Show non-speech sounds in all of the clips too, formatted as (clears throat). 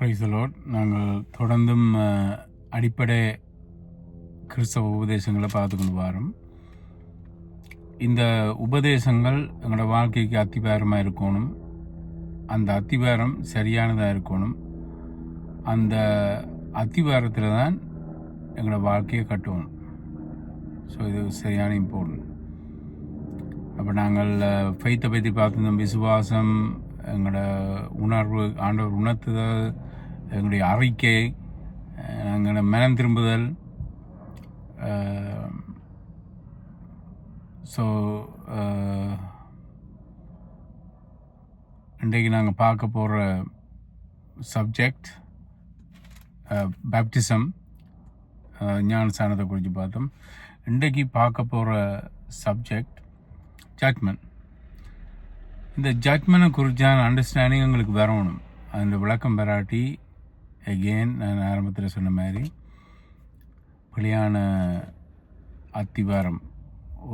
பிரைசலோட் நாங்கள் தொடர்ந்தும் அடிப்படை கிறிஸ்தவ உபதேசங்களை பார்த்து கொண்டு வரோம். இந்த உபதேசங்கள் எங்களோட வாழ்க்கைக்கு அத்திபாரமாக இருக்கணும். அந்த அத்திபாரம் சரியானதாக இருக்கணும். அந்த அத்திபாரத்தில் தான் எங்களோட வாழ்க்கையை கட்டணும் ஸோ இது சரியான இம்பார்ட்டன்ட் அப்போ நாங்கள் ஃபைத்தை பற்றி பார்த்துருந்தோம். விசுவாசம் எங்களோட உணர்வு ஆண்டவர் உணர்த்துதல் எங்களுடைய அறிக்கை எங்களோட மனம் திரும்புதல் ஸோ இன்றைக்கு நாங்கள் பார்க்க போகிற சப்ஜெக்ட் பேப்டிசம் ஞானஸ்தானத்தை குறித்து பார்த்தோம். இன்றைக்கு பார்க்க போகிற சப்ஜெக்ட் ஜட்மெண்ட் இந்த ஜட்மெண்ட்டை குறித்தான அண்டர்ஸ்டாண்டிங் எங்களுக்கு வரணும். அந்த விளக்கம் பெறாட்டி எகெயின் நான் ஆரம்பத்தில் சொன்ன மாதிரி பிழையான அத்திவாரம்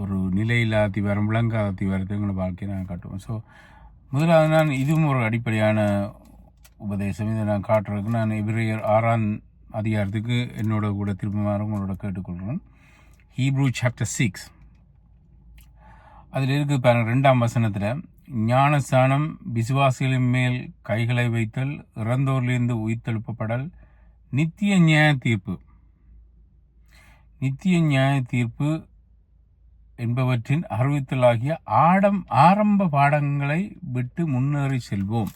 ஒரு நிலையில்லா அத்திவாரம் விளங்காத அத்திவாரத்தை எங்களோட வாழ்க்கையை நான் காட்டுவோம். ஸோ முதலாவது நான் இதுவும் ஒரு அடிப்படையான உபதேசம். இதை நான் காட்டுறதுக்கு நான் எபிரேயர் ஆறாம் அதிகாரத்துக்கு என்னோட கூட திரும்ப உங்களோட கேட்டுக்கொள்கிறேன். ஹீப்ரூ சாப்டர் சிக்ஸ் அதில் இருக்குது பாருங்கள் ரெண்டாம் வசனத்தில் ஞானஸ்தானம் விசுவாசிகளின் மேல் கைகளை வைத்தல் இறந்தோரிலிருந்து உயிர்த்தெழுப்பப்படல் நித்திய நியாய தீர்ப்பு. நித்திய நியாய தீர்ப்பு என்பவற்றின் அறிவித்தலாகிய ஆடம் ஆரம்ப பாடங்களை விட்டு முன்னேறி செல்வோம்.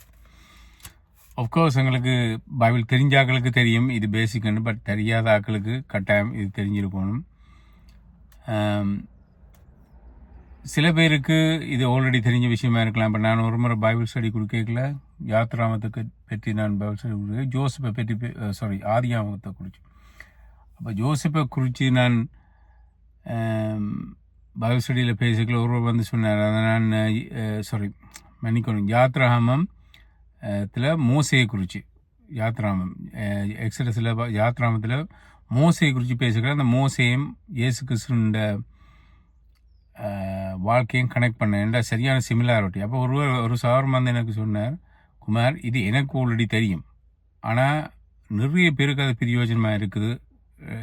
கோர்ஸ் எங்களுக்கு பைபிள் தெரிஞ்ச ஆக்களுக்கு தெரியும் இது பேசிக்னு பட் தெரியாத ஆக்களுக்கு கட்டாயம் இது தெரிஞ்சிருக்கணும். சில பேருக்கு இது ஆல்ரெடி தெரிஞ்ச விஷயமா இருக்கலாம். இப்போ நான் ஒரு முறை பைபிள் ஸ்டடி கொடுக்கல யாத்ராமத்துக்கு பற்றி நான் பைபிள் ஸ்டடி கொடுக்க ஜோசப்பை பற்றி சாரி ஆதியாமத்தை குறித்து அப்போ ஜோசப்பை குறித்து நான் பைபிள் ஸ்டடியில் பேசிக்கல ஒருவர் வந்து சொன்னார். அதை நான் சாரி மன்னிக்கணும். யாத்ராமம் த்தில் மோசையை குறித்து யாத்ராமம் எக்ஸடஸில் யாத்ராமத்தில் மோசையை குறித்து பேசுகிற அந்த மோசையும் இயேசு கிறிஸ்துண்ட வாழ்க்கையும் கனெக்ட் பண்ணேன் ஏன்டா சரியான சிமிலாரிட்டி அப்போ ஒரு ஒரு சாரம் வந்து எனக்கு சொன்னார் குமார் இது எனக்கு ஆல்ரெடி தெரியும். ஆனால் நிறைய பேருக்கு அது பிரயோஜனமாக இருக்குது.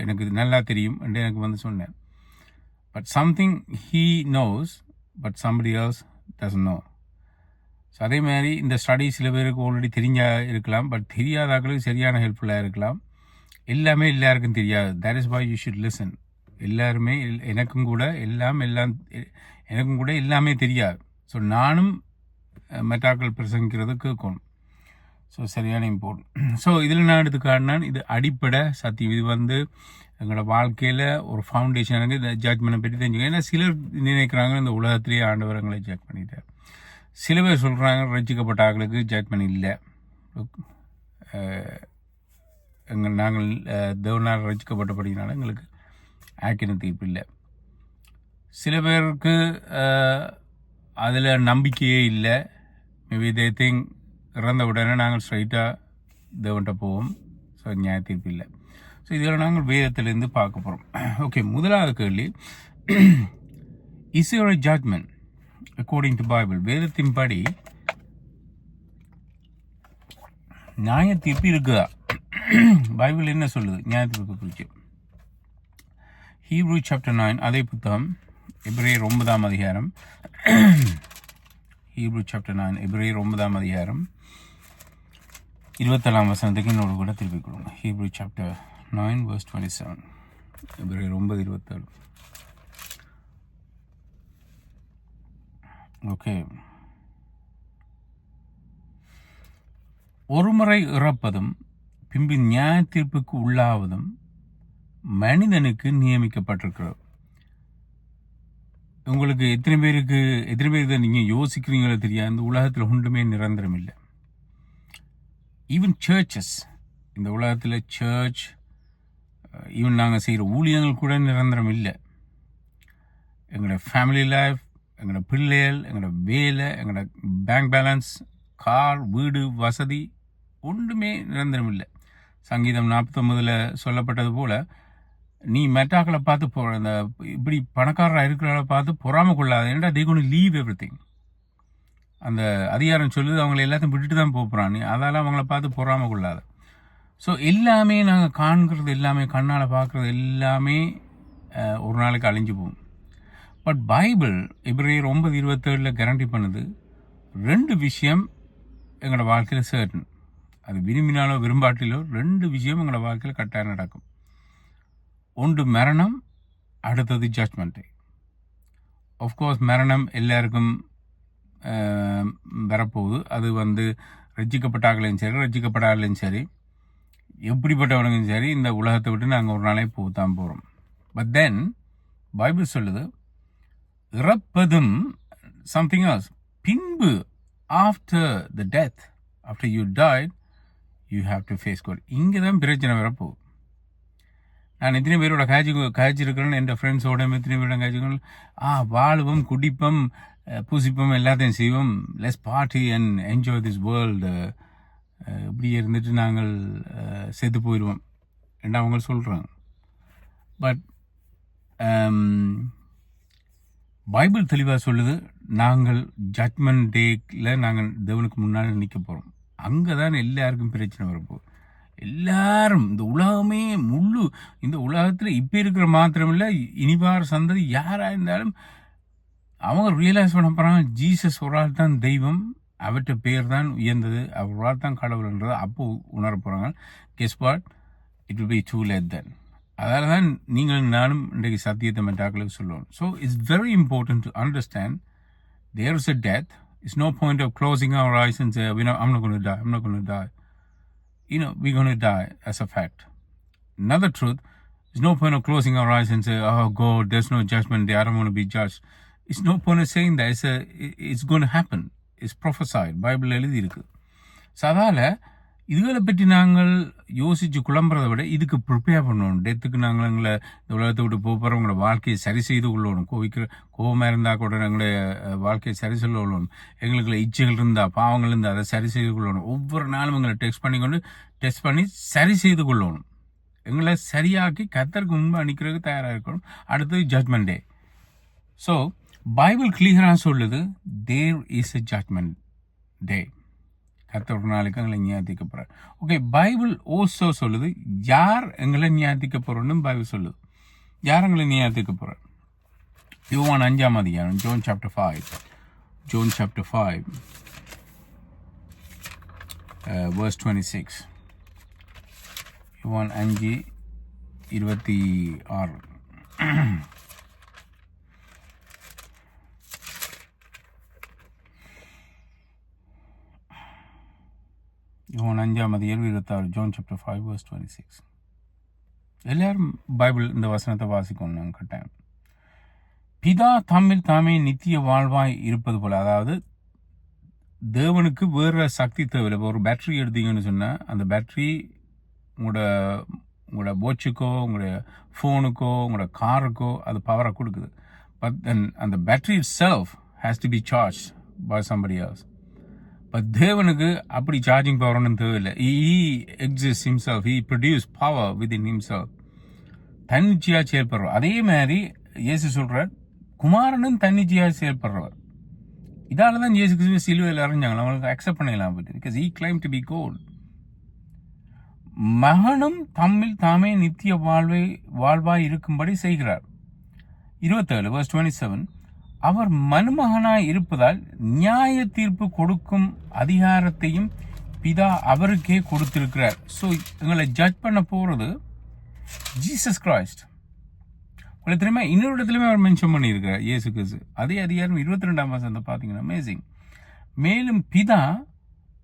எனக்கு இது நல்லா தெரியும். என்று எனக்கு வந்து சொன்னேன் but something he knows but somebody else does know so அதே மாதிரி இந்த ஸ்டடி சில பேருக்கு ஆல்ரெடி தெரிஞ்சா இருக்கலாம் பட் தெரியாதாக்களுக்கு சரியான ஹெல்ப்ஃபுல்லாக இருக்கலாம். எல்லாமே எல்லாருக்கும் தெரியாது. That is why you should listen எல்லாருமே எல்- எனக்கும் கூட எல்லாம் எல்லாம் எனக்கும் கூட எல்லாமே தெரியாது. ஸோ நானும் மெட்டாக்கள் பிரசங்கிக்கிறது கேட்கணும் ஸோ சரியான இம்பார்ட்டன்ட் ஸோ இதில் நான் எடுத்து காட்டினேன் இது அடிப்படை சத்தியம். இது வந்து எங்களோட வாழ்க்கையில் ஒரு ஃபவுண்டேஷனுக்கு இந்த ஜட்மெண்ட்டை பற்றி தெரிஞ்சுக்கோங்க ஏன்னா சிலர் நினைக்கிறாங்க இந்த உலகத்திலேயே ஆண்டவரங்களை ஜட்ஜ் பண்ணிட்டார். சில பேர் சொல்கிறாங்க ரசிக்கப்பட்ட ஆட்களுக்கு ஜட்மெண்ட் இல்லை. எங்கள் நாங்கள் அஹ், தேவனால் ரசிக்கப்பட்டபடினால எங்களுக்கு ஆக்கின தீர்ப்பு இல்லை. சில பேருக்கு அதில் நம்பிக்கையே இல்லை. மேபி தே திங் இறந்த உடனே நாங்கள் ஸ்ட்ரைட்டாக தேவன்கிட்ட போவோம். ஸோ நியாய தீர்ப்பு இல்லை. ஸோ இதில் நாங்கள் வேதத்திலேருந்து பார்க்க போகிறோம் ஓகே முதலாவது கேள்வி. Is your judgement according to Bible வேதத்தின்படி நியாய தீர்ப்பு இருக்குதா? பைபிள் என்ன சொல்லுது? நியாய தீர்ப்பு குறித்து ஹீப்ரூ சாப்டர் நைன் அதே புத்தகம். எப்ரேயர் ஒன்பதாம் அதிகாரம். ஹீப்ரூ சாப்டர் நைன் எப்ரேயர் ஒன்பதாம் அதிகாரம். இருபத்தேழாம் வசனத்துக்கு இன்னொரு கூட திருப்பி கொடுங்க. Hebrew chapter nine verse twenty seven எப்ரேயர் ஒன்பது இருபத்தேழு. ஓகே ஒருமுறை இறப்பதும் பின்பு நியாய தீர்ப்புக்கு உள்ளாவதும் மனிதனுக்கு நியமிக்கப்பட்டிருக்கிறது. உங்களுக்கு எத்தனை பேருக்கு எத்தனை பேருக்கு தான் நீங்கள் யோசிக்கிறீங்களோ தெரியாது. இந்த உலகத்தில் ஒன்றுமே நிரந்தரம் இல்லை. ஈவன் சர்ச்சஸ் இந்த உலகத்தில் சர்ச் ஈவன் நாங்கள் செய்கிற ஊழியங்கள் கூட நிரந்தரம் இல்லை. எங்களோட ஃபேமிலி லைஃப் எங்களோட பிள்ளைகள் எங்களோட வேலை எங்களோட பேங்க் பேலன்ஸ் கார் வீடு வசதி ஒன்றுமே நிரந்தரம் இல்லை. சங்கீதம் நாற்பத்தொம்பதில் சொல்லப்பட்டது போல் நீ மெட்டாக்களை பார்த்து போ அந்த இப்படி பணக்காரராக இருக்கிறவங்கள பார்த்து பொறாம கொள்ளாத. ஏன்டா தே கொண்டு லீவ் எவ்ரி திங் அந்த அதிகாரம் சொல்லுது அவங்கள எல்லாத்தையும் விட்டுட்டு தான் போகிறான் நீ அதெல்லாம் அவங்கள பார்த்து பொறாம கொள்ளாத. ஸோ எல்லாமே நாங்கள் காண்கிறது எல்லாமே கண்ணால் பார்க்குறது எல்லாமே ஒரு நாளைக்கு அழிஞ்சு போகும். பட் பைபிள் இப்ரேயர் ஒன்பது இருபத்தேழில் கேரண்டி பண்ணுது ரெண்டு விஷயம் எங்களோட வாழ்க்கையில் சேர்டன் அது விரும்பினாலோ விரும்பாட்டிலோ ரெண்டு விஷயம் எங்களோட வாழ்க்கையில் கட்டாயம் நடக்கும். ஒன்று மரணம் அடுத்தது ஜட்மெண்ட்டு ஆஃப்கோர்ஸ் மரணம் எல்லாருக்கும் வரப்போகுது. அது வந்து ரட்சிக்கப்பட்டார்களையும் சரி ரட்சிக்கப்படாகலையும் சரி எப்படிப்பட்டவனுக்கும் சரி இந்த உலகத்தை விட்டு நாங்கள் ஒரு நாளே போகத்தான் போகிறோம் பட் தென் பைபிள் சொல்லுது இறப்பதும் சம்திங் ஆஸ் பின்பு after the death after you died you have to face God இங்கே தான் பிரச்சனை வரப்போகுது. நான் எத்தனை பேரோட காய்ச்சி காய்ச்சிருக்கிறேன்னு என் ஃப்ரெண்ட்ஸோட எத்தனை பேரோட காய்ச்சிக்கணும் ஆ வாழுவோம் குடிப்போம் பூசிப்பம் பூசிப்போம் எல்லாத்தையும் செய்வோம். Let's party and enjoy this world இப்படி இருந்துட்டு நாங்கள் செத்து போயிடுவோம் ரெண்டு அவங்க சொல்கிறாங்க பட் um, பைபிள் தெளிவாக சொல்லுது நாங்கள் ஜட்மெண்ட் டேக்கில் நாங்கள் தேவனுக்கு முன்னால் நிற்க போகிறோம் அங்கே தான் எல்லாருக்கும் பிரச்சனை வரப்போகுது. எல்லாரும் இந்த உலகமே முழு இந்த உலகத்தில் இப்போ இருக்கிற மாத்திரமில்லை இனிவார சந்ததி யாராக இருந்தாலும் அவங்க ரியலைஸ் பண்ண போகிறாங்க ஜீசஸ் ஒரு ஆள் தான் தெய்வம் அவற்ற பேர் தான் உயர்ந்தது அவரால் தான் கடவுள்ன்றது அப்போ உணர போகிறாங்க guess but it will be too late then அதால் தான் நீங்கள் நானும் இன்றைக்கு சத்தியத்தை மெட்டாக்களுக்கு சொல்லுவோம். So it's very important to understand there is a death it's no point of closing our ஐசன்ஸ் and you know, டா not going to You know, we're going to die as a fact. Another truth, there's no point of closing our eyes and say, oh God, there's no judgment there, I don't want to be judged. It's no point of saying that. It's, a, it's going to happen. It's prophesied. Bible எழுதி இருக்கு so அதால் இதுகளை பற்றி நாங்கள் யோசித்து குழம்புறதை விட இதுக்கு prepare பண்ணணும். டெத்துக்கு நாங்கள் எங்களை இந்த உலகத்தை விட்டு போக போகிறவங்களோட வாழ்க்கையை சரி செய்து கொள்ளணும். கோவிக்கிற கோபமாக இருந்தால் கூட எங்களை வாழ்க்கையை சரி செய்து கொள்ளணும். எங்களுக்குள்ள இச்சைகள் இருந்தால் பாவங்கள் இருந்தால் அதை சரி செய்து கொள்ளணும். ஒவ்வொரு நாளும் எங்களை டெஸ்ட் பண்ணிக்கொண்டு டெஸ்ட் பண்ணி சரி செய்து கொள்ளணும். எங்களை சரியாக்கி கத்தருக்கு முன்பு அணிக்கிறதுக்கு தயாராக இருக்கணும். அடுத்தது ஜட்மெண்ட் டே ஸோ பைபிள் கிளியராக சொல்லுது தேர் இஸ் எ ஜட்மெண்ட் டே கத்தோட நாளைக்கு எங்களை நியாயத்திக்க போகிறார் ஓகே பைபிள் ஓசோ சொல்லுது யார் எங்களை நியாயத்திக்க போகிறோன்னு பைபிள் சொல்லுது. யார் எங்களை நியாயத்திக்க போகிறார் யுவான் அஞ்சாம் அதிகாரம் John chapter five John chapter five verse twenty six Yuan அஞ்சு இருபத்தி ஆறு. யோவான் அஞ்சாம் அதிகாரம் இருபத்தாறு John chapter five verse twenty six எல்லாரும் பைபிள் இந்த வசனத்தை வாசிக்கணும் நான் கட்டாயம் பிதா தம்மில் தாமே நித்திய வாழ்வாய் இருப்பது போல் அதாவது தேவனுக்கு வேறு சக்தி தேவையில்லை. இப்போ ஒரு பேட்டரி எடுத்தீங்கன்னு சொன்னால் அந்த பேட்ரி உங்களோட உங்களோட போச்சுக்கோ உங்களுடைய ஃபோனுக்கோ உங்களோட காருக்கோ அது பவரை கொடுக்குது. பட் தென் அந்த battery itself has to be charge by somebody else. But தேவனுக்கு அப்படி சார்ஜிங் பவர் ஒன்றும் தேவையில்லை. He exist himself he produce power within himself தன்னிச்சையாக செயல்படுறவர். அதே மாதிரி இயேசு சொல்கிறார் குமாரனும் தன்னிச்சையாக செயல்படுறவர். இதால தான் இயேசு கிறிஸ்துவ சிலுவையில் அறிஞ்சாங்க அவங்களுக்கு அக்செப்ட் பண்ணிக்கலாம் but because he claim to be called மகனும் தம்மில் தாமே நித்திய வாழ்வை வாழ்வாய் இருக்கும்படி செய்கிறார். இருபத்தேழு வர்ஸ் டுவெண்ட்டி செவன் அவர் மருமகனாய் இருப்பதால் நியாய தீர்ப்பு கொடுக்கும் அதிகாரத்தையும் பிதா அவருக்கே கொடுத்திருக்கிறார். ஸோ எங்களை ஜட்ஜ் பண்ண போறது ஜீசஸ் கிரைஸ்ட் உங்களுக்கு திரும்ப இன்னொரு இடத்துலையுமே அவர் மென்ஷன் பண்ணியிருக்கார் இயேசு கிறிஸ்து. அதே அதிகாரம் இருபத்தி ரெண்டாம் வசனத்தை பார்த்தீங்கன்னா அமேசிங் மேலும் பிதா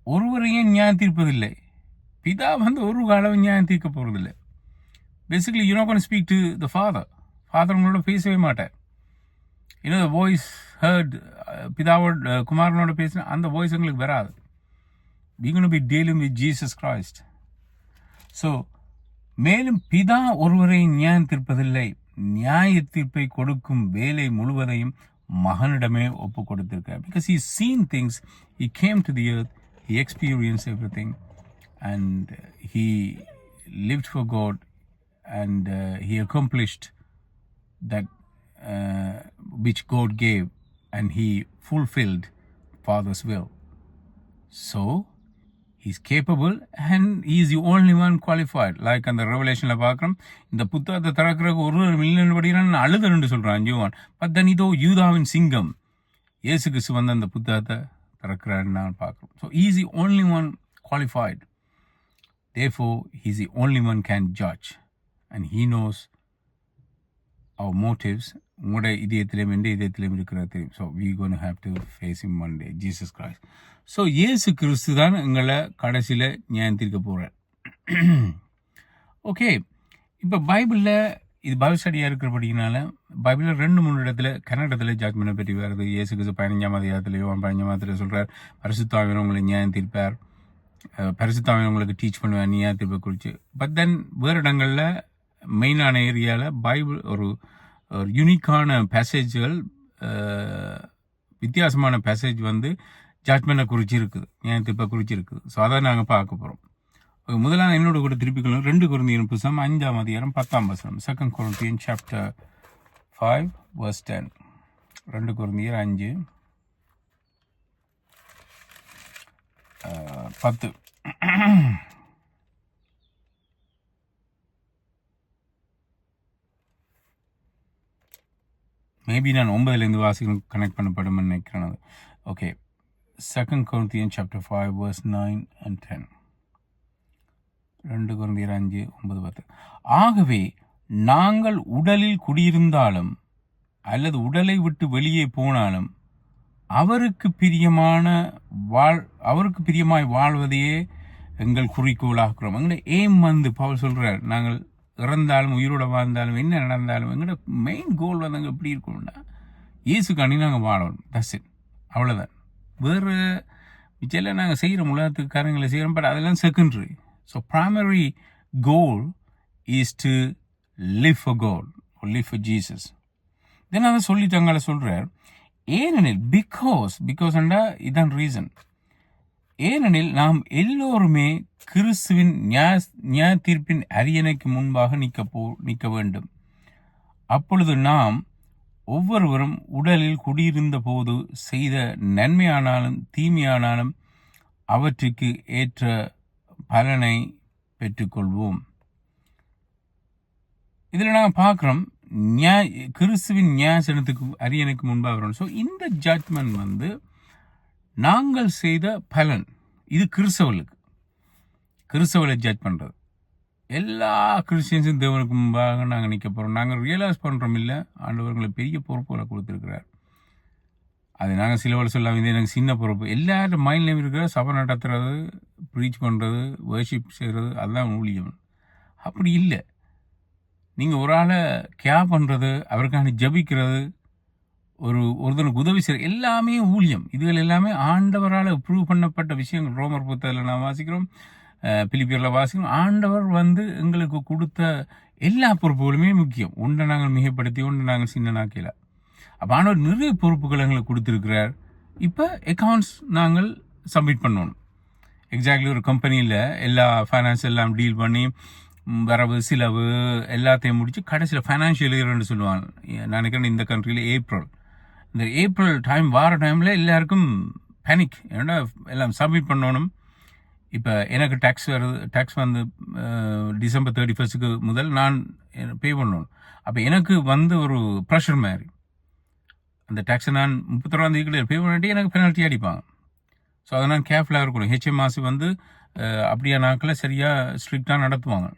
ஒருவரையும் நியாயம் தீர்ப்பதில்லை. பிதா வந்து ஒரு காலம் நியாயம் தீர்க்க போறதில்லை. Basically you not speak to the father father உங்களோட பேசவே மாட்டேன் இன்னொரு வாய்ஸ் ஹர்ட் பிதாவோட குமாரனோட பேசினா அந்த வாய்ஸ் உங்களுக்கு வராது we can be dealing with Jesus Christ so மேலும் பிதா ஒருவரை நியாயத்திருப்பதில்லை நியாய தீர்ப்பை கொடுக்கும் வேலை முழுவதையும் மகனிடமே ஒப்பு கொடுத்திருக்கார் because he seen things he came to the earth he experience everything and he lived for God and he accomplished that Uh, which God gave and he fulfilled Father's will. So is capable and is the only one qualified like அந்த ரெவலேஷனில் பார்க்குறோம் இந்த புத்தகத்தை திறக்கிறதுக்கு ஒரு ஒரு million படிக்கிறான் அழுதுன்னு சொல்கிறான் ஜீவான். பட் தென் இதோ யூதாவின் சிங்கம் இயேசு கிறிஸ்து வந்து அந்த புத்தகத்தை திறக்கிறான்னு நான் பார்க்குறோம். So is the only one qualified therefore he is the only one can judge. And he knows our motives உங்களோட இதயத்திலும் எந்த இதயத்திலும் இருக்கிறது தெரியும். So we gonna have to face him one day Jesus Christ so Yesu Kristhu தான் எங்களை கடைசியில் நியாயத்திருக்க போகிறார் okay இப்போ பைபிளில் இது பைபிள் ஸ்டடியாக இருக்கிறபடினால பைபிளில் ரெண்டு மூணு இடத்துல கன்னடத்தில் ஜாட்மெண்ட்டை பற்றி வருது இயேசு கிறிஸ்து பதினஞ்சாம் அதிகாரத்துலையோ பதினஞ்சாம் அதிகாரத்தில் சொல்கிறார் பரிசுத்தாவின் உங்களை நியாயம் தீர்ப்பார் பரிசுத்தாவின் உங்களுக்கு டீச் பண்ணுவேன் நியாய தீர்ப்பை குறித்து. பட் தென் வேறு இடங்களில் மெயினான ஏரியாவில் பைபிள் ஒரு ஒரு யூனிக்கான பேசேஜ்கள் வித்தியாசமான பேசேஜ் வந்து ஜட்மெண்ட்டை குறித்து இருக்குது நியாய தீர்ப்பை இருக்குது ஸோ அதை நாங்கள் பார்க்க போகிறோம் முதலாவது என்னோட கூட திருப்பிக்கொள்ளும் ரெண்டு குருந்தியன் புசம் அஞ்சாம் அதிகாரம் பத்தாம் வசனம். Second Corinthian chapter five verse ten ரெண்டு குருந்தியர் அஞ்சு பத்து. மேபி நான் ஒன்பதுலேருந்து வாசிக்கணும் கனெக்ட் பண்ணப்படும் நினைக்கிறேன் அது. Okay second Corinthian chapter five verse nine and ten ரெண்டு குருந்தியர் அஞ்சு ஒன்பது பத்து. ஆகவே நாங்கள் உடலில் குடியிருந்தாலும் அல்லது உடலை விட்டு வெளியே போனாலும் அவருக்கு பிரியமான வாழ் அவருக்கு பிரியமாய் வாழ்வதையே எங்கள் குறிக்கோளாக்குறோம் எங்களோட ஏம் வந்து பவுல் சொல்கிறார் நாங்கள் இறந்தாலும் உயிரோட வாழ்ந்தாலும் என்ன நடந்தாலும் எங்களோட மெயின் கோல் வந்து அங்கே எப்படி இருக்கணும்னா இயேசுக்காண்டி நாங்கள் வாழணும். தஸ் இட் அவ்வளோதான் வேறு மிச்சம் நாங்கள் செய்கிறோம் உலகத்துக்கு காரங்களை செய்கிறோம் பட் அதெல்லாம் secondary so primary goal is to live a goal live a Jesus then அதை சொல்லிட்டாங்கள சொல்கிறார் ஏனெனில் பிகாஸ் பிகாஸ்ண்டா இதுதான் ரீசன் ஏனெனில் நாம் எல்லோருமே கிறிஸ்துவின் நியாய நியாய தீர்ப்பின் அரியணைக்கு முன்பாக நிற்க போ நிற்க வேண்டும். அப்பொழுது நாம் ஒவ்வொருவரும் உடலில் குடியிருந்த போது செய்த நன்மையானாலும் தீமையானாலும் அவற்றுக்கு ஏற்ற பலனை பெற்றுக்கொள்வோம். இதில் நாங்கள் பார்க்குறோம் நியாய கிறிஸ்துவின் நியாயசனத்துக்கு அரியணைக்கு முன்பாக வரணும். ஸோ இந்த ஜட்மெண்ட் வந்து நாங்கள் செய்த பலன். இது கிறிஸ்தவர்களுக்கு. கிறிஸ்தவர்களை ஜட்ஜ் பண்ணுறது எல்லா கிறிஸ்டியன்ஸும் தேவனுக்கு முன்பாக நாங்கள் நிற்க போகிறோம் நாங்கள் ரியலைஸ் பண்ணுறோம் இல்லை. ஆண்டவர்களை பெரிய பொறுப்புகளை கொடுத்துருக்கிறார். அது நாங்கள் சிலவரை சொல்லாமல் இது எனக்கு சின்ன பொறுப்பு. எல்லாரும் மைண்ட்லையும் இருக்கிற சபை நடத்துறது ப்ரீச் பண்ணுறது வேர்ஷிப் செய்கிறது அதுதான் ஊழியம். அப்படி இல்லை. நீங்கள் ஒரு ஆளை கேப் பண்ணுறது அவருக்கான ஜபிக்கிறது ஒரு ஒருத்தனுக்கு உதவி செய்கிற எல்லாமே ஊழியம். இதுகள் எல்லாமே ஆண்டவரால் ப்ரூவ் பண்ணப்பட்ட விஷயங்கள். ரோமர் புத்தகத்தில் நான் வாசிக்கிறோம் பிலிப்பியரில் வாசிக்கிறோம். ஆண்டவர் வந்து எங்களுக்கு கொடுத்த எல்லா பொறுப்புகளுமே முக்கியம். ஒன்றை நாங்கள் மிகப்படுத்தி ஒன்றை நாங்கள் சின்னனாக்கல. அப்போ ஆண்டவர் நிறைய பொறுப்புகள் எங்களுக்கு கொடுத்துருக்கிறார். இப்போ அக்கௌண்ட்ஸ் நாங்கள் சப்மிட் பண்ணணும். எக்ஸாக்ட்லி ஒரு கம்பெனியில் எல்லா ஃபைனான்ஸ் எல்லாம் டீல் பண்ணி வரவு செலவு எல்லாத்தையும் முடித்து கடைசியில் ஃபைனான்ஷியல் இயர்னு சொல்லுவாங்க. நான் நினைக்கிறேன் இந்த கண்ட்ரியில் ஏப்ரல் இந்த ஏப்ரல் டைம் வார டைமில் எல்லாருக்கும் பேனிக் ஏன்னா எல்லாம் சப்மிட் பண்ணணும். இப்போ எனக்கு டேக்ஸ் வருது டேக்ஸ் வந்து டிசம்பர் தேர்ட்டி ஃபர்ஸ்ட்டுக்கு முதல் நான் பே பண்ணணும். அப்போ எனக்கு வந்து ஒரு ப்ரெஷர் மாதிரி. அந்த டேக்ஸை நான் முப்பத்தொறாம் தேதிக்குள்ளே பே பண்ணிட்டு எனக்கு பெனால்ட்டி அடிப்பாங்க. ஸோ அதை நான் கேர்ஃபுல்லாக இருக்கணும். ஹெச்எம்ஆர்சி வந்து அப்படியே அப்படியா சரியாக ஸ்ட்ரிக்டாக நடத்துவாங்க.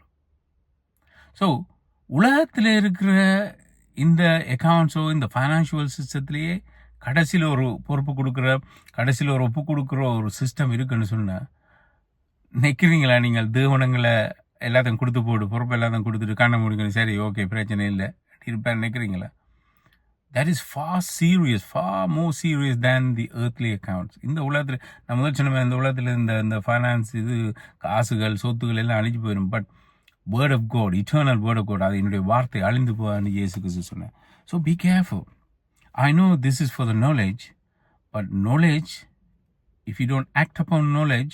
ஸோ உலகத்தில் இருக்கிற இந்த அக்கௌண்ட்ஸோ இந்த ஃபைனான்ஷியல் சிஸ்டத்துலேயே கடைசியில் ஒரு பொறுப்பு கொடுக்குற கடைசியில் ஒரு ஒப்பு கொடுக்குற ஒரு சிஸ்டம் இருக்குன்னு சொன்னால் நிற்கிறீங்களா நீங்கள்? தேவனங்களை எல்லாத்தையும் கொடுத்து போடு பொறுப்பு எல்லாத்தையும் கொடுத்துட்டு கண்ண முடிக்கணும். சரி ஓகே பிரச்சனை இல்லை. இருப்பேன் நிற்கிறீங்களா that is for serious for more serious than the earthly accounts இந்த உலகத்தில் நான் முதல் சொன்ன இந்த உலகத்தில் இந்த இந்த ஃபைனான்ஸ் இது காசுகள் சொத்துக்கள் எல்லாம் அழிஞ்சு போயிடும் but word of God eternal word of God அது என்னுடைய வார்த்தை அழிந்து போவான்னு இயேசு கிறிஸ்து சொன்னேன் so be careful I know this is for the knowledge but knowledge if you don't act upon knowledge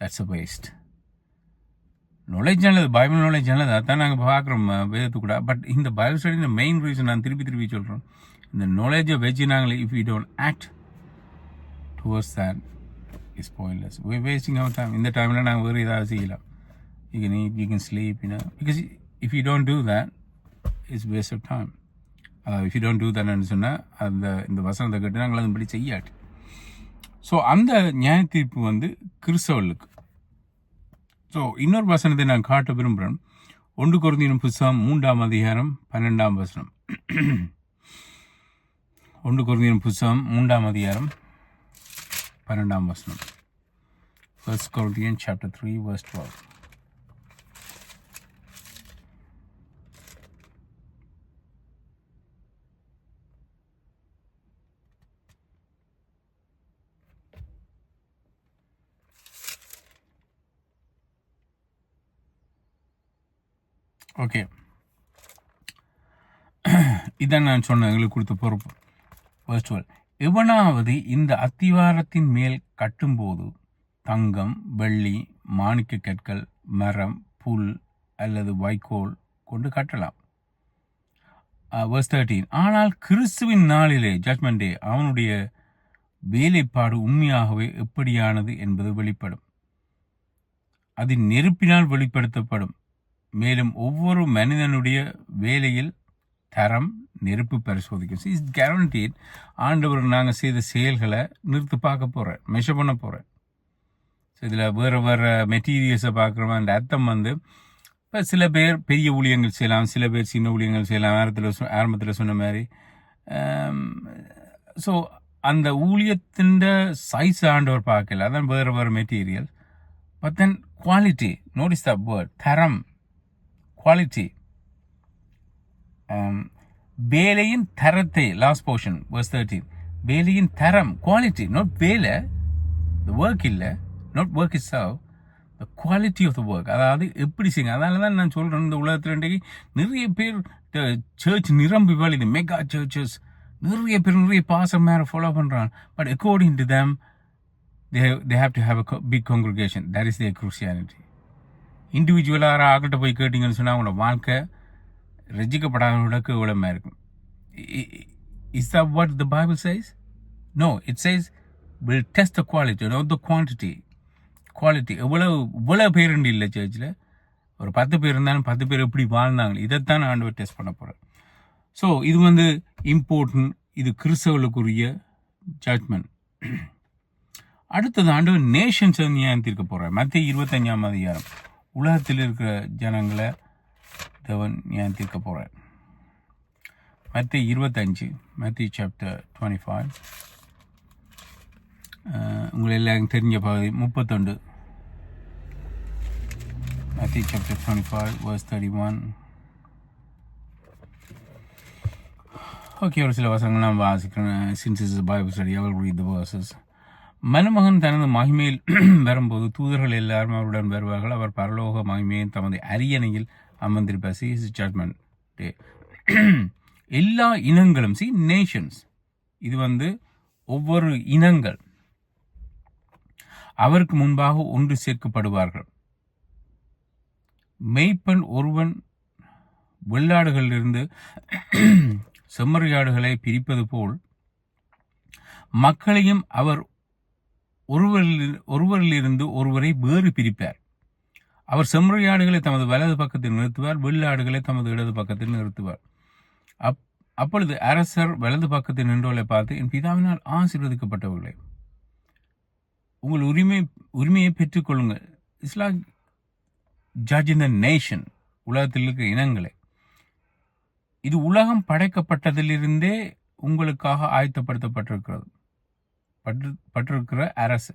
that's a waste knowledge நல்லது பைபிள் நாலேஜ் நல்லது அதான் நாங்கள் பார்க்குறோம் வேதத்து கூட. பட் இந்த பைபிள் ஸ்டடி மெயின் ரீசன் நான் திருப்பி திருப்பி சொல்கிறோம் இந்த நாலேஜை வச்சு நாங்கள் if you don't act towards that is pointless wasting our time இந்த டைமில் நாங்கள் வேறு ஏதாவது செய்யலாம். You can eat you can sleep, sleep know. Because if you don't do that it's waste of time. If you don't do தட்னு சொன்னால் அந்த இந்த வசனத்தை கேட்டு நாங்கள் அதன்படி செய்யாட்டு. ஸோ அந்த நியாய தீர்ப்பு வந்து கிறிஸ்தவர்களுக்கு. ஸோ இன்னொரு வசனத்தை நான் காட்ட விரும்புகிறேன் ஒன்று குறைந்தினும் புஸ்தகம் மூன்றாம் அதிகாரம் பன்னெண்டாம் வசனம். ஒன்று குறைந்தினும் புஸ்தகம் மூன்றாம் அதிகாரம் பன்னெண்டாம் வசனம். First Corinthian chapter three verse twelve okay (clears throat) இதான் நான் சொன்னேன் எங்களுக்கு கொடுத்த பொறுப்பு. வர்ச்சுவல் எவனாவது இந்த அத்திவாரத்தின் மேல் கட்டும்போது தங்கம் வெள்ளி மாணிக்க கற்கள் மரம் புல் அல்லது வைக்கோல் கொண்டு கட்டலாம். Uh, வர்ஸ் தேர்ட்டீன் ஆனால் கிறிஸ்துவின் நாளிலே ஜட்மெண்ட் டே அவனுடைய வேலைப்பாடு உண்மையாகவே எப்படியானது என்பது வெளிப்படும். அது நெருப்பினால் வெளிப்படுத்தப்படும். மேலும் ஒவ்வொரு மனிதனுடைய வேலையில் தரம் நெருப்பு பரிசோதிக்கும். இஸ் கேரண்டீட் ஆண்டவர் நாங்கள் செய்த செயல்களை நிறுத்து பார்க்க போகிறேன் மெஷர் பண்ண போகிறேன் ஸோ இதில் வேறு வேறு மெட்டீரியல்ஸை பார்க்குறோம். அந்த அர்த்தம் வந்து இப்போ சில பேர் பெரிய ஊழியங்கள் செய்யலாம் சில பேர் சின்ன ஊழியங்கள் செய்யலாம். ஆரம்பத்தில் ஆரம்பத்தில் சொன்ன மாதிரி um, ஸோ அந்த ஊழியத்தின் சைஸ் ஆண்டவர் பார்க்கல. அதான் வேறு வேறு material but then quality notice the word தரம். குவாலிட்டி um, வேலையின் தரத்தை லாஸ்ட் போர்ஷன் வர்ஸ் தேர்ட்டீன் வேலையின் தரம் குவாலிட்டி நாட் வேலை ஒர்க் இல்லை not work is serve the quality of the work அதாவது எப்படி செய்யுங்க? அதனால தான் நான் சொல்கிறேன் இந்த உலகத்தில் இன்றைக்கு நிறைய பேர் சர்ச் நிரம்பி வழிது மெகா சர்ச்சஸ் நிறைய பேர் நிறைய பாசம் மேலே ஃபாலோ பண்ணுறாங்க but according to them they they have to have a big congregation that is their cruciality இண்டிவிஜுவலாக ஆக்கிட்ட போய் கேட்டிங்கன்னு சொன்னால் அவங்களோட வாழ்க்கை ரசிக்கப்படாதவர்களுக்கு இவ்வளோமா இருக்கும்? Is the what the Bible size no it size will test the quality no the quantity quality எவ்வளோ இவ்வளோ பேர் இல்லை சர்ச்சில் ஒரு பத்து பேர் இருந்தாலும் பத்து பேர் எப்படி வாழ்ந்தாங்க இதைத்தான் ஆண்டவர் டெஸ்ட் பண்ண போகிறேன் ஸோ இது வந்து இம்பார்ட்டன்ட் இது கிறிஸ்தவர்களுக்குரிய ஜட்மெண்ட் அடுத்தது ஆண்டவர் நேஷன்ஸ் வந்து ஏன் தீர்க்க போகிறார் மத்திய இருபத்தஞ்சாம் அதிகாரம். உலகத்தில் இருக்கிற ஜனங்களை தேவன் ஏன் தீர்க்க போகிறார் மத்திய இருபத்தஞ்சு மத்திய சாப்டர் டுவெண்ட்டி ஃபைவ் உங்களை எல்லாம் தெரிஞ்ச பகுதி முப்பத்தொண்டு மத்திய chapter twenty five verse thirty one okay ஒரு சில வசங்கள் நான் வாசிக்கிறேன் since is Bible study our read the verses மனுமகன் தனது மகிமையில் (clears throat) வரும்போது தூதர்கள் எல்லாரும் அவருடன் வருவார்கள். அவர் பரலோக மகிமையின் தமது அரியணையில் அமர்ந்திருப்பார். சி இஸ் ஜட்மெண்ட் டே எல்லா இனங்களும் சி நேஷன்ஸ் இது வந்து ஒவ்வொரு இனங்கள் அவருக்கு முன்பாக ஒன்று சேர்க்கப்படுவார்கள். மெய்ப்பன் ஒருவன் வெள்ளாடுகளிலிருந்து (clears throat) செம்மறியாடுகளை பிரிப்பது போல் மக்களையும் அவர் ஒருவரில் ஒருவரிலிருந்து ஒருவரை வேறு பிரிப்பார். அவர் செம்மறியாடுகளை தமது வலது பக்கத்தில் நிறுத்துவார் வெள்ளாடுகளை தமது இடது பக்கத்தில் நிறுத்துவார். அப் அப்பொழுது அரசர் வலது பக்கத்தில் நின்றவர்களை பார்த்து என் பிதாவினால் ஆசீர்வதிக்கப்பட்டவர்களே உங்கள் உரிமை உரிமையை பெற்றுக்கொள்ளுங்கள் இஸ்லாம் ஜட்ஜ் இன் த நேஷன் உலகத்தில் இருக்கிற இனங்களை இது உலகம் படைக்கப்பட்டதிலிருந்தே உங்களுக்காக ஆயத்தப்படுத்தப்பட்டிருக்கிறது. பற்று பட்டிருக்கிற அரசு.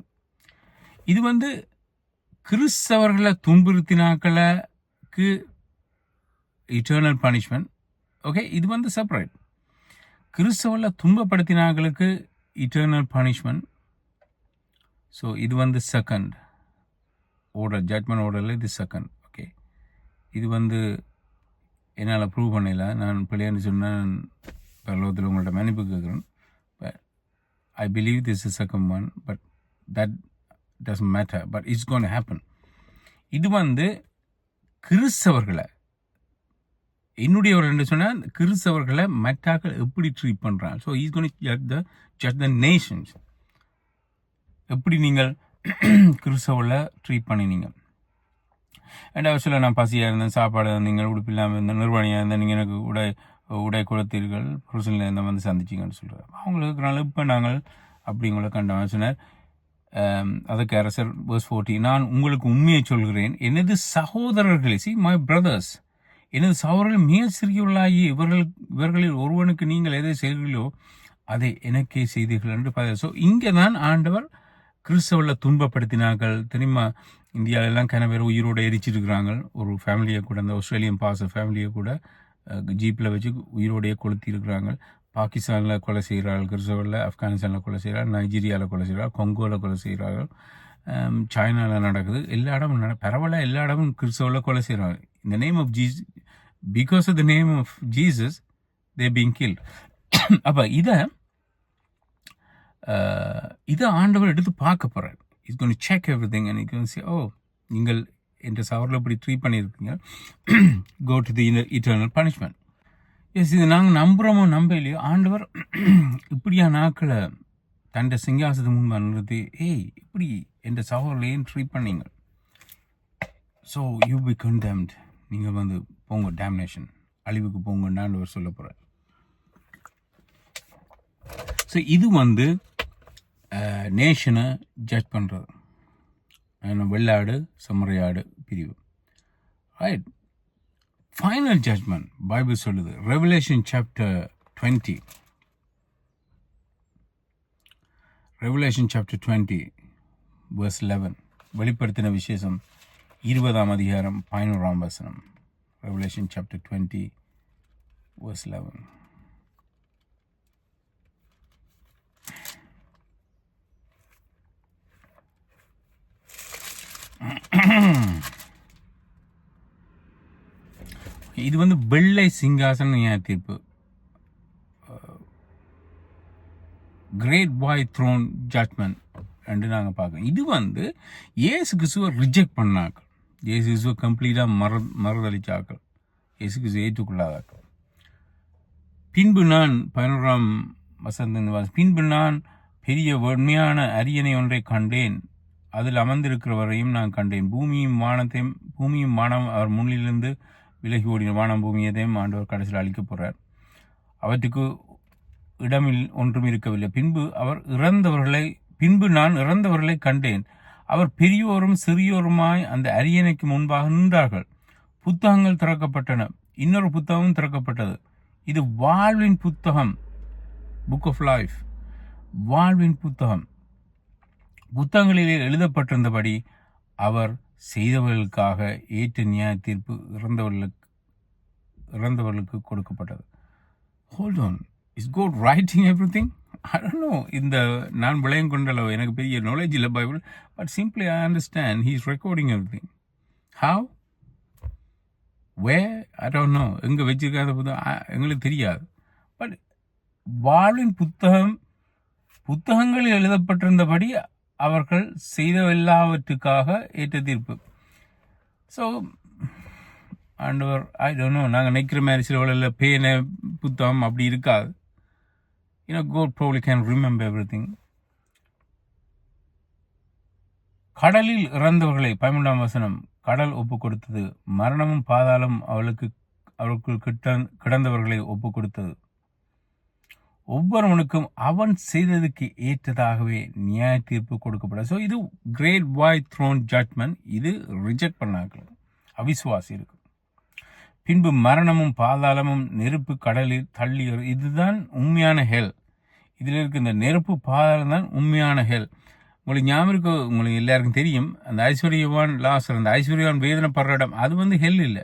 இது வந்து கிறிஸ்தவர்களை துன்புறுத்தினாக்களுக்கு இட்டர்னல் பனிஷ்மெண்ட் ஓகே இது வந்து செப்பரேட் கிறிஸ்தவர்களை துன்பப்படுத்தினாக்களுக்கு இட்டர்னல் பனிஷ்மெண்ட் ஸோ இது வந்து செகண்ட் ஓர்டர் ஜட்மெண்ட் ஓர்டரில் இது செகண்ட் ஓகே இது வந்து என்னால் ப்ரூவ் பண்ணல. நான் பிள்ளையான்னு சொன்னேன் பரலோகத்தில் உங்கள்கிட்ட மன்னிப்பு கேட்குறேன் I believe this is the second one, but that doesn't matter. But it's going to happen. இது வந்து கிறிஸ்தவர்களை என்னுடைய ஒரு ரெண்டு சொன்னால் கிறிஸ்தவர்களை மற்றாக்கள் எப்படி ட்ரீட் பண்ணுறாங்க so is gonna judge the judge the nations எப்படி நீங்கள் கிறிஸ்தவில் ட்ரீட் பண்ணினீங்க ரெண்டாவது சொல்ல நான் பசியாக இருந்தேன் சாப்பாடு நீங்கள் உடுப்பு இல்லாமல் இருந்தேன் நிர்வாணியாக இருந்தேன் நீங்கள் எனக்கு உடை உடை கொடுத்தீர்கள் புருஷனில் இருந்த வந்து சந்திச்சிங்கன்னு சொல்கிறார் அவங்களுக்கு இருக்கிறனால இப்போ நாங்கள் அப்படி கண்ட சொன்னார் அதுக்கு அரசர் பர்ஸ் ஃபோர்ட்டி நான் உங்களுக்கு உண்மையை சொல்கிறேன். எனது சகோதரர்களே சி மை பிரதர்ஸ் எனது சகோதரர்கள் மிக சிறியவர்களாகி இவர்கள் இவர்களில் ஒருவனுக்கு நீங்கள் எதை செய்கிறீர்களோ அதை எனக்கே செய்தீர்கள் என்று ஸோ இங்கே தான் ஆண்டவர் கிறிஸ்தவர்களை துன்பப்படுத்தினார்கள். தெரியுமா? இந்தியாவில எல்லாம் கன பேர் உயிரோடு எரிச்சிருக்கிறாங்க ஒரு ஃபேமிலியை கூட அந்த ஆஸ்திரேலியன் பாச ஃபேமிலியை கூட ஜீப்பில் வச்சு உயிரோடையே கொளுத்தி இருக்கிறாங்க பாகிஸ்தானில் கொலை செய்கிறார்கள் கிறிஸ்தவரில் ஆப்கானிஸ்தானில் கொலை செய்கிறார்கள் நைஜீரியாவில் கொலை செய்கிறார்கள் கொங்கோவில் கொலை செய்கிறார்கள். சைனாவில் நடக்குது. எல்லா இடமும் நட பரவலாக எல்லா இடமும் கிறிஸ்தவரில் கொலை செய்கிறாங்க. இந்த name of Jesus because of the name of Jesus they being kill அப்போ இதை இதை ஆண்டவர் எடுத்து பார்க்க போகிறார் it's gonna check everything and oh நீங்கள் என்ற சவரில் இப்படி ட்ரீட் பண்ணியிருக்கீங்க. Go to the eternal punishment yes இது நாங்கள் நம்புகிறோமோ நம்பலையோ ஆண்டவர் இப்படியா நாட்களை தண்ட சிங்காசத்து முன்பாக நிறுத்தி ஏய் இப்படி என்ற சவரில் ஏன் ட்ரீட் பண்ணீங்க. ஸோ யூ பி கண்டெம்ட் நீங்கள் வந்து போங்க டேமினேஷன் அழிவுக்கு போங்கன்னு ஆண்டவர் சொல்ல போகிறார் ஸோ இது வந்து நேஷனை ஜட்ஜ் பண்ணுறது வெள்ளாடு செம்மறையாடு பிரிவு. ரைட் ஃபைனல் ஜட்ஜ்மெண்ட் பைபிள் சொல்லுது. Revelation chapter twenty Revelation chapter twenty verse eleven வெளிப்படுத்தின விசேஷம் இருபதாம் அதிகாரம் பதினோராம் வசனம். Revelation chapter twenty verse eleven இது வந்து வெள்ளை சிங்காசன நியாய தீர்ப்பு கிரேட் பாய் த்ரோன் ஜட்மெண்ட் என்று நாங்கள் பார்க்கறோம். இது வந்து ஏசு கிறிஸ்துவை ரிஜெக்ட் பண்ணாக்கள் ஏசு கிறிஸ்துவை கம்ப்ளீட்டாக மற மறதளிச்சாக்கள் ஏசு கிறிஸ்துவை ஏற்றுக்கொள்ளாதாக்கள் பின்பு நான் பதினோராம் வசந்த பின்பு நான் பெரிய வன்மையான அரியணை ஒன்றை கண்டேன். அதில் அமர்ந்திருக்கிறவரையும் நான் கண்டேன். பூமியும் வானத்தையும் பூமியும் வானம் அவர் முன்னிலிருந்து விலகி ஓடின வானம் பூமியதையும் ஆண்டவர் கடைசியில் அழிக்கப் போகிறார் அவற்றுக்கு இடமில் ஒன்றும் இருக்கவில்லை. பின்பு அவர் இறந்தவர்களை பின்பு நான் இறந்தவர்களை கண்டேன். அவர் பெரியோரும் சிறியோருமாய் அந்த அரியணைக்கு முன்பாக நின்றார்கள். புத்தகங்கள் திறக்கப்பட்டன. இன்னொரு புத்தகமும் திறக்கப்பட்டது. இது வாழ்வின் புத்தகம். புக் ஆஃப் லைஃப் வாழ்வின் புத்தகம். புத்தகங்களிலே எழுதப்பட்டிருந்தபடி அவர் செய்தவர்களுக்காக ஏற்ற நியாய தீர்ப்பு இறந்தவர்களுக்கு இறந்தவர்களுக்கு கொடுக்கப்பட்டது. Hold on is God writing everything no இந்த நான் விளையம் கொண்டளவு எனக்கு பெரிய நாலேஜ் இல்லை Bible but simply I understand he is recording everything how way I don't know எங்கே வச்சிருக்காத புத்தகம்? ஆ, எங்களுக்கு தெரியாது. பட் வாழ்வின் புத்தகம் புத்தகங்களில் எழுதப்பட்டிருந்தபடி அவர்கள் செய்த எல்லாவற்றுக்காக ஏற்ற தீர்ப்பு. ஸோ ஆண்டவர் ஐ டோன்ட் நோ நாங்கள் நினைக்கிற மாதிரி சில வேலையில் பேனை புத்தகம் அப்படி இருக்காது. ஏன்னா God probably can remember everything கடலில் இறந்தவர்களை பதிமூன்றாம் வசனம் கடல் ஒப்பு கொடுத்தது மரணமும் பாதாளம் அவளுக்கு அவளுக்குள் கிட்ட கிடந்தவர்களை ஒப்பு கொடுத்தது ஒவ்வொருவனுக்கும் அவன் செய்ததுக்கு ஏற்றதாகவே நியாய தீர்ப்பு கொடுக்கப்பட ஸோ இது கிரேட் வாய் த்ரோன் ஜட்மெண்ட் இது ரிஜெக்ட் பண்ணாங்க அவிசுவாசி இருக்கு. பின்பு மரணமும் பாதாளமும் நெருப்பு கடலில் தள்ளி இதுதான் உண்மையான ஹெல் இதில் இருக்க இந்த நெருப்பு பாதாளம் தான் உண்மையான ஹெல் உங்களுக்கு ஞாபகம் இருக்கு? உங்களுக்கு எல்லாருக்கும் தெரியும். அந்த ஐஸ்வர்யவான் லாசர் அந்த ஐஸ்வர்யவான் வேதனைப்படுற இடம் அது வந்து ஹெல் இல்லை.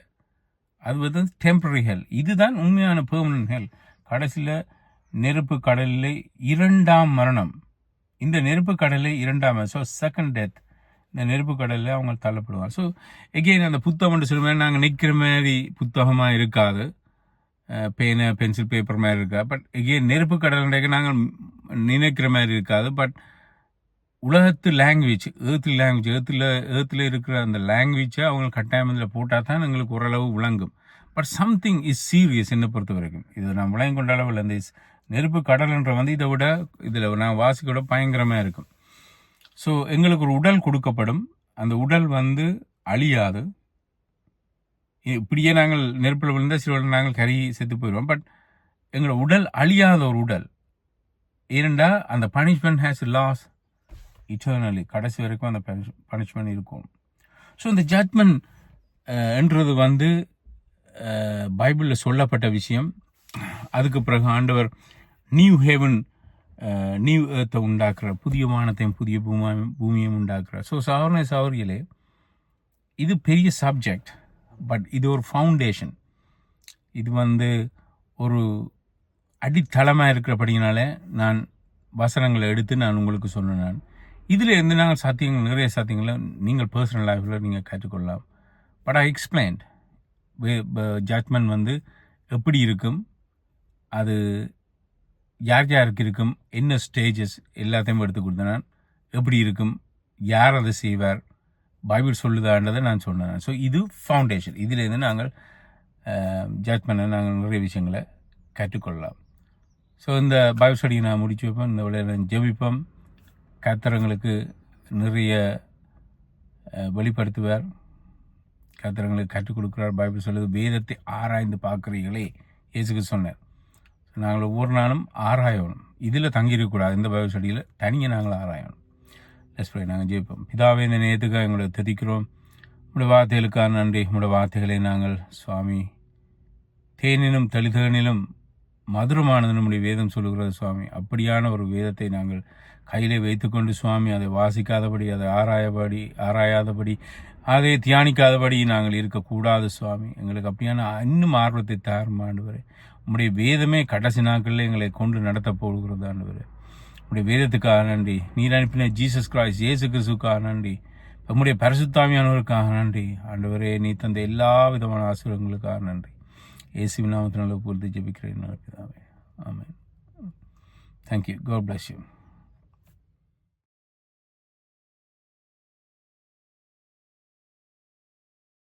அது வந்து டெம்பரரி ஹெல் இதுதான் உண்மையான பெர்மனன்ட் ஹெல் கடைசியில் நெருப்பு கடலிலே இரண்டாம் மரணம். இந்த நெருப்பு கடலில் இரண்டாம் ஸோ செகண்ட் டெத் இந்த நெருப்பு கடலில் அவங்க தள்ளப்படுவாங்க. ஸோ எகெயின் அந்த புத்தகம் சொல்ல மாதிரி நாங்கள் நிற்கிற மாதிரி புத்தகமாக இருக்காது. பேனை பென்சில் பேப்பர் மாதிரி இருக்காது பட் எகெயின் நெருப்பு கடல் நாங்கள் நினைக்கிற மாதிரி இருக்காது. பட் உலகத்து லாங்குவேஜ் ஏர்த்தில் லாங்குவேஜ் ஏர்த்தில் ஏர்த்தில் இருக்கிற அந்த லாங்குவேஜை அவங்க கட்டாயம் இதில் போட்டால் தான் எங்களுக்கு ஓரளவு விளங்கும். பட் சம்திங் இஸ் சீரியஸ் என்னை பொறுத்த வரைக்கும் இது நான் விளங்கி கொண்ட அளவில் இந்த இஸ்- நெருப்பு கடல்ன்ற வந்து இதை விட இதில் நான் வாசிக்க விட பயங்கரமாக இருக்கும். ஸோ எங்களுக்கு ஒரு உடல் கொடுக்கப்படும். அந்த உடல் வந்து அழியாது. இப்படியே நாங்கள் நெருப்பில் விழுந்த சில நாங்கள் கறி செத்து போயிடுவோம். பட் எங்களோட உடல் அழியாத ஒரு உடல். ஏனெண்டா அந்த பனிஷ்மெண்ட் ஹேஸ் லாஸ் இட்டர்னலி கடைசி வரைக்கும் அந்த பனிஷ்மெண்ட் இருக்கும். ஸோ இந்த ஜட்மெண்ட் என்றது வந்து பைபிளில் சொல்லப்பட்ட விஷயம். அதுக்கு பிறகு ஆண்டவர் நியூ ஹேவன் நியூ ஏர்த்தை உண்டாக்குற புதிய வானத்தையும் புதிய பூமியும் பூமியும் உண்டாக்குற. ஸோ சவர்ண சௌரியலே இது பெரிய சப்ஜெக்ட் பட் இது ஒரு ஃபவுண்டேஷன் இது வந்து ஒரு அடித்தளமாக இருக்கிறபடினால நான் வசனங்களை எடுத்து நான் உங்களுக்கு சொன்னேன் நான். இதில் இருந்து நாங்கள் சாத்தியங்கள் நிறைய சாத்தியங்களை நீங்கள் பர்சனல் லைஃப்பில் நீங்கள் கற்றுக்கொள்ளலாம். பட் ஐ எக்ஸ்பிளைன்ட் ஜட்மெண்ட் வந்து எப்படி இருக்கும் அது யார் யாருக்கு இருக்கும் என்ன ஸ்டேஜஸ் எல்லாத்தையும் எடுத்து கொடுத்தேன் நான் எப்படி இருக்கும் யார் அதை செய்வார் பைபிள் சொல்லுதான்றதை நான் சொன்னேன். ஸோ இது ஃபவுண்டேஷன் இதிலேருந்து நாங்கள் ஜட்மெண்ட்டை நாங்கள் நிறைய விஷயங்களை கற்றுக்கொள்ளலாம். ஸோ இந்த பைபிள் ஸ்டடியை நான் முடிச்சு வைப்போம். இந்த விளையாட ஜெபிப்போம். கத்திரங்களுக்கு நிறைய வெளிப்படுத்துவார். கத்திரங்களுக்கு கற்றுக் கொடுக்குறார். பைபிள் சொல்லுது வேதத்தை ஆராய்ந்து பார்க்குறீங்களே இயேசுக்கு சொன்னார் நாங்கள் ஒவ்வொரு நாளும் ஆராயணும். இதில் தங்கியிருக்கக்கூடாது. இந்த பைபிள் ஸ்டடியில் தனியாக நாங்கள் ஆராயணும். லெஸ் ப்ரே நாங்கள் ஜெயிப்போம் பிதாவே இந்த நேரத்துக்காக எங்களை துதிக்கிறோம். உங்களுடைய வார்த்தைகளுக்காக நன்றி. உங்களுடைய வார்த்தைகளை நாங்கள் சுவாமி தேனிலும் தெளிதனிலும் மதுரமானது நம்முடைய வேதம் சொல்லுகிறது சுவாமி. அப்படியான ஒரு வேதத்தை நாங்கள் கையிலே வைத்துக்கொண்டு சுவாமி அதை வாசிக்காதபடி அதை ஆராயபடி ஆராயாதபடி அதை தியானிக்காதபடி நாங்கள் இருக்கக்கூடாது சுவாமி. எங்களுக்கு அப்படியான இன்னும் ஆர்வத்தை தாரும் ஆண்டவரே. உங்களுடைய வேதமே கடைசி நாட்களில் எங்களை கொண்டு நடத்த போகிறது ஆண்டவர். உம்முடைய வேதத்துக்காக நன்றி. நீர் அனுப்பின ஜீசஸ் கிரைஸ்ட் இயேசு கிறிஸ்துக்காக நன்றி. நம்முடைய பரிசுத்தாமியானவருக்காக நன்றி. ஆண்டவரே நீ தந்த எல்லா விதமான ஆசீர்வாதங்களுக்காக நன்றி. ஏசு நாமத்தினால பொறுத்து ஜெபிக்கிறேன் ஆமாம் தேங்க்யூ காட் பிளஸ் யூ